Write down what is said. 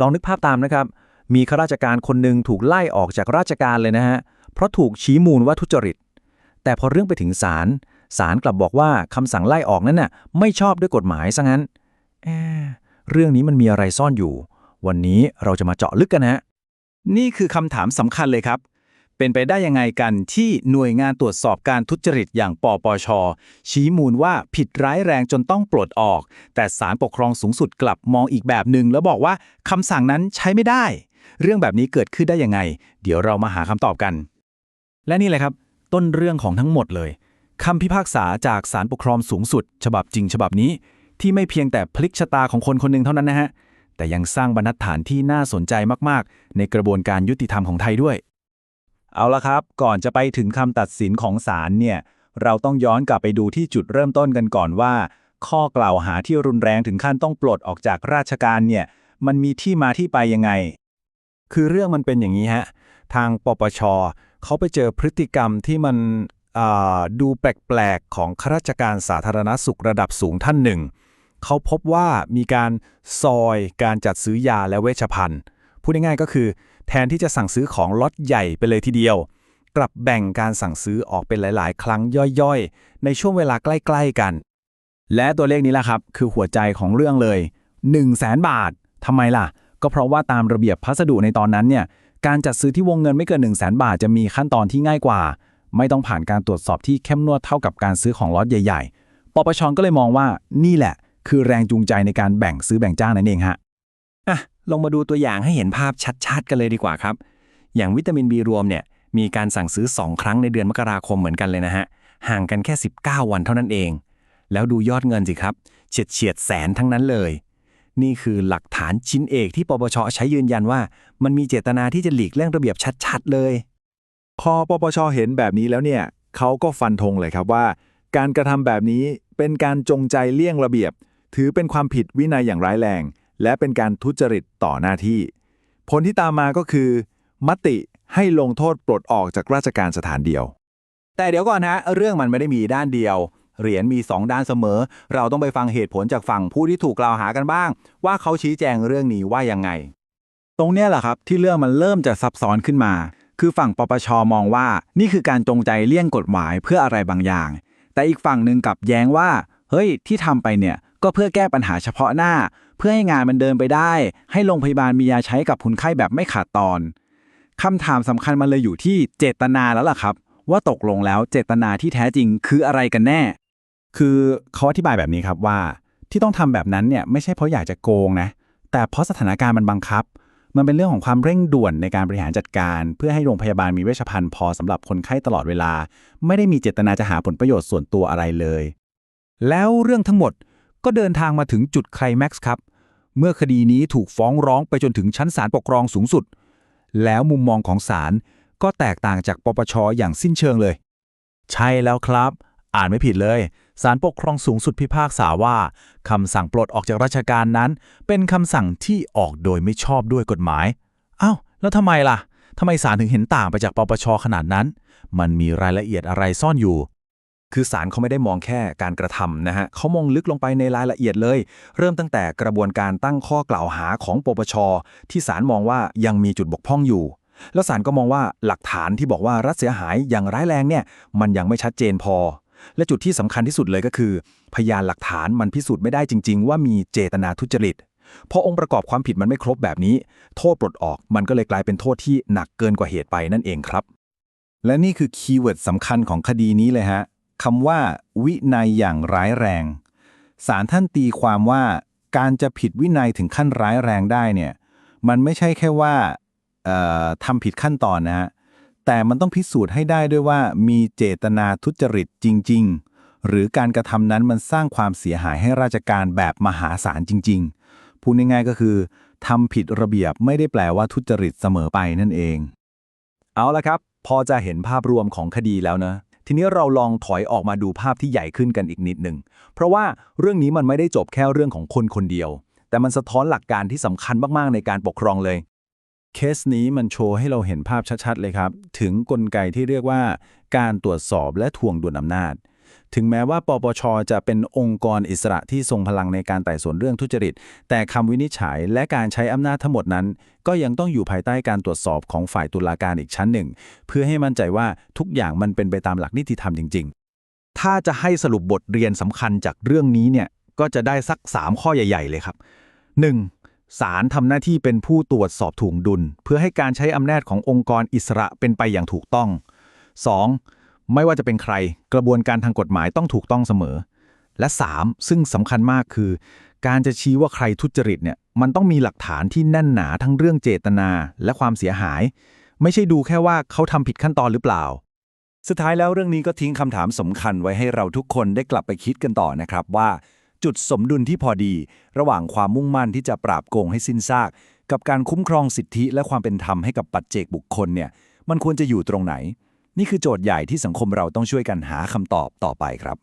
ลองนึกภาพตามนะครับ มีข้าราชการคนหนึ่งถูกไล่ออกจากราชการเลยนะฮะ เพราะถูกชี้มูลว่าทุจริต แต่พอเรื่องไปถึงศาล ศาลกลับบอกว่าคำสั่งไล่ออกนั้นน่ะไม่ชอบด้วยกฎหมายซะงั้นเอเรื่องนี้มันมีอะไรซ่อนอยู่ วันนี้เราจะมาเจาะลึกกันฮะนี่คือคำถามสำคัญเลยครับ เป็นไปได้ยังไงกันที่หน่วยงานตรวจสอบการทุจริตอย่างปปช ชี้มูลว่าผิดร้ายแรงจนต้องปลดออก แต่ศาลปกครองสูงสุดกลับมองอีกแบบหนึ่งแล้วบอกว่าคำสั่งนั้นใช้ไม่ได้ เรื่องแบบนี้เกิดขึ้นได้ยังไง เดี๋ยวเรามาหาคำตอบกัน และนี่แหละครับ ต้นเรื่องของทั้งหมดเลยคำพิพากษาจากศาลปกครองสูงสุด ฉบับจริงฉบับนี้ ที่ไม่เพียงแต่พลิกชะตาของคนคนหนึ่งเท่านั้นนะฮะแต่ยังสร้างบรรทัดฐานที่น่าสนใจมาก ๆ ในกระบวนการยุติธรรมของไทยด้วย เอาละครับ ก่อนจะไปถึงคำตัดสินของศาลเนี่ย เราต้องย้อนกลับไปดูที่จุดเริ่มต้นกันก่อนว่า ข้อกล่าวหาที่รุนแรงถึงขั้นต้องปลดออกจากราชการเนี่ย มันมีที่มาที่ไปยังไง คือเรื่องมันเป็นอย่างนี้ฮะ ทางปปชเขาไปเจอพฤติกรรมที่มันอ่าดูแปลกๆ ของข้าราชการสาธารณสุขระดับสูงท่านหนึ่ง เขาพบว่ามีการซอยการจัดซื้อยาและเวชภัณฑ์ พูดง่ายๆก็คือ แทนที่จะสั่งซื้อของล็อตใหญ่ไปเลยทีเดียว กลับแบ่งการสั่งซื้อออกเป็นหลาย ๆ ครั้งย่อยๆ ในช่วงเวลาใกล้ ๆ กัน และตัวเลขนี้แหละครับ คือหัวใจของเรื่องเลย1 0 0 0 0แสนบาททำไมล่ะ ก็เพราะว่าตามระเบียบพัสดุในตอนนั้นเนี่ยการจัดซื้อที่วงเงินไม่เกิน 1 0 0 0 0แสนบาทจะมีขั้นตอนที่ง่ายกว่า ไม่ต้องผ่านการตรวจสอบที่เข้มงวดเท่ากับการซื้อของล็อตใหญ่ ๆ ปปชก็เลยมองว่านี่แหละ คือแรงจูงใจในการแบ่งซื้อแบ่งจ้างนั่นเองฮะ ลองมาดูตัวอย่างให้เห็นภาพชัดๆ กันเลยดีกว่าครับ อย่างวิตามิน B รวมเนี่ยมีการสั่งซื้อ 2 ครั้งในเดือนมกราคมเหมือนกันเลยนะฮะ ห่างกันแค่ 19 วันเท่านั้นเอง แล้วดูยอดเงินสิครับเฉียดเฉียดๆแสนทั้งนั้นเลย นี่คือหลักฐานชิ้นเอกที่ปปชใช้ยืนยันว่า มันมีเจตนาที่จะหลีกเลี่ยงระเบียบชัดๆ เลยพอปปชเห็นแบบนี้แล้วเนี่ยเขาก็ฟันธงเลยครับว่า การกระทำแบบนี้เป็นการจงใจเลี่ยงระเบียบ ถือเป็นความผิดวินัยอย่างร้ายแรง และเป็นการทุจริตต่อหน้าที่ ผลที่ตามมาก็คือ มติให้ลงโทษปลดออกจากราชการสถานเดียว แต่เดี๋ยวก่อนนะเรื่องมันไม่ได้มีด้านเดียว เหรียญมี 2 ด้านเสมอ เราต้องไปฟังเหตุผลจากฝั่งผู้ที่ถูกกล่าวหากันบ้าง ว่าเขาชี้แจงเรื่องนี้ว่ายังไง ตรงเนี้ยแหละครับที่เรื่องมันเริ่มจะซับซ้อนขึ้นมา คือฝั่งปปชมองว่า นี่คือการจงใจเลี่ยงกฎหมายเพื่ออะไรบางอย่าง แต่อีกฝั่งหนึ่งกลับแย้งว่า เฮ้ยที่ทำไปเนี่ยก็เพื่อแก้ปัญหาเฉพาะหน้าเพื่อให้งานมันเดินไปได้ ให้โรงพยาบาลมียาใช้กับคนไข้แบบไม่ขาดตอนคำถามสำคัญมันเลยอยู่ที่เจตนาแล้วล่ะครับ ว่าตกลงแล้วเจตนาที่แท้จริงคืออะไรกันแน่ คือเขาอธิบายแบบนี้ครับว่า ที่ต้องทำแบบนั้นเนี่ยไม่ใช่เพราะอยากจะโกงนะแต่เพราะสถานการณ์มันบังคับ มันเป็นเรื่องของความเร่งด่วนในการบริหารจัดการ เพื่อให้โรงพยาบาลมีเวชภัณฑ์พอสำหรับคนไข้ตลอดเวลา ไม่ได้มีเจตนาจะหาผลประโยชน์ส่วนตัวอะไรเลย แล้วเรื่องทั้งหมด ก็เดินทางมาถึงจุดไคลแม็กซ์ครับ เมื่อคดีนี้ถูกฟ้องร้องไปจนถึงชั้นศาลปกครองสูงสุด แล้วมุมมองของศาลก็แตกต่างจากปปชอย่างสิ้นเชิงเลย ใช่แล้วครับ อ่านไม่ผิดเลยศาลปกครองสูงสุดพิพากษาว่าคำสั่งปลดออกจากราชการนั้น เป็นคำสั่งที่ออกโดยไม่ชอบด้วยกฎหมายอ้าวแล้วทำไมล่ะทำไมศาลถึงเห็นต่างไปจากปปชขนาดนั้น มันมีรายละเอียดอะไรซ่อนอยู่ คือศาลเขาไม่ได้มองแค่การกระทำนะฮะเขามองลึกลงไปในรายละเอียดเลย เริ่มตั้งแต่กระบวนการตั้งข้อกล่าวหาของปปช ที่ศาลมองว่ายังมีจุดบกพร่องอยู่ แล้วศาลก็มองว่าหลักฐานที่บอกว่ารัฐเสียหายอย่างร้ายแรงเนี่ยมันยังไม่ชัดเจนพอ และจุดที่สำคัญที่สุดเลยก็คือ พยานหลักฐานมันพิสูจน์ไม่ได้จริง ๆ ว่ามีเจตนาทุจริตพอองค์ประกอบความผิดมันไม่ครบแบบนี้ โทษปลดออกมันก็เลยกลายเป็นโทษที่หนักเกินกว่าเหตุไปนั่นเองครับ และนี่คือคีย์เวิร์ดสำคัญของคดีนี้เลยฮะ คำว่า วินัยอย่างร้ายแรงศาลท่านตีความว่าการจะผิดวินัยถึงขั้นร้ายแรงได้เนี่ยมันไม่ใช่แค่ว่าทำผิดขั้นตอนนะฮะแต่มันต้องพิสูจน์ให้ได้ด้วยว่ามีเจตนาทุจริตจริง ๆ หรือการกระทำนั้นมันสร้างความเสียหายให้ราชการแบบมหาศาลจริง ๆ พูดง่ายๆก็คือทำผิดระเบียบไม่ได้แปลว่าทุจริตเสมอไปนั่นเอง เอาละครับ พอจะเห็นภาพรวมของคดีแล้วนะ ทีนี้เราลองถอยออกมาดูภาพที่ใหญ่ขึ้นกันอีกนิดหนึ่ง เพราะว่าเรื่องนี้มันไม่ได้จบแค่เรื่องของคนคนเดียว แต่มันสะท้อนหลักการที่สำคัญมากๆในการปกครองเลย เคสนี้มันโชว์ให้เราเห็นภาพชัดๆเลยครับ ถึงกลไกที่เรียกว่า การตรวจสอบและทวงดุลอำนาจ ถึงแม้ว่าปปชจะเป็นองค์กรอิสระที่ทรงพลังในการไต่สวนเรื่องทุจริต แต่คำวินิจฉัยและการใช้อำนาจทั้งหมดนั้น ก็ยังต้องอยู่ภายใต้การตรวจสอบของฝ่ายตุลาการอีกชั้นหนึ่ง เพื่อให้มั่นใจว่าทุกอย่างมันเป็นไปตามหลักนิติธรรมจริง ๆ ถ้าจะให้สรุปบทเรียนสำคัญจากเรื่องนี้เนี่ยก็จะได้สัก 3 ข้อใหญ่ ๆ เลยครับ 1. ศาลทำหน้าที่เป็นผู้ตรวจสอบถ่วงดุล เพื่อให้การใช้อำนาจขององค์กรอิสระเป็นไปอย่างถูกต้อง 2. ไม่ว่าจะเป็นใครกระบวนการทางกฎหมายต้องถูกต้องเสมอ และ 3. ซึ่งสำคัญมากคือ การจะชี้ว่าใครทุจริตเนี่ยมันต้องมีหลักฐานที่แน่นหนาทั้งเรื่องเจตนาและความเสียหาย ไม่ใช่ดูแค่ว่าเขาทำผิดขั้นตอนหรือเปล่า สุดท้ายแล้วเรื่องนี้ก็ทิ้งคำถามสำคัญไว้ให้เราทุกคนได้กลับไปคิดกันต่อนะครับว่า จุดสมดุลที่พอดี ระหว่างความมุ่งมั่นที่จะปราบโกงให้สิ้นซาก กับการคุ้มครองสิทธิและความเป็นธรรมให้กับปัจเจกบุคคลเนี่ยมันควรจะอยู่ตรงไหน นี่คือโจทย์ใหญ่ที่สังคมเราต้องช่วยกันหาคำตอบต่อไปครับ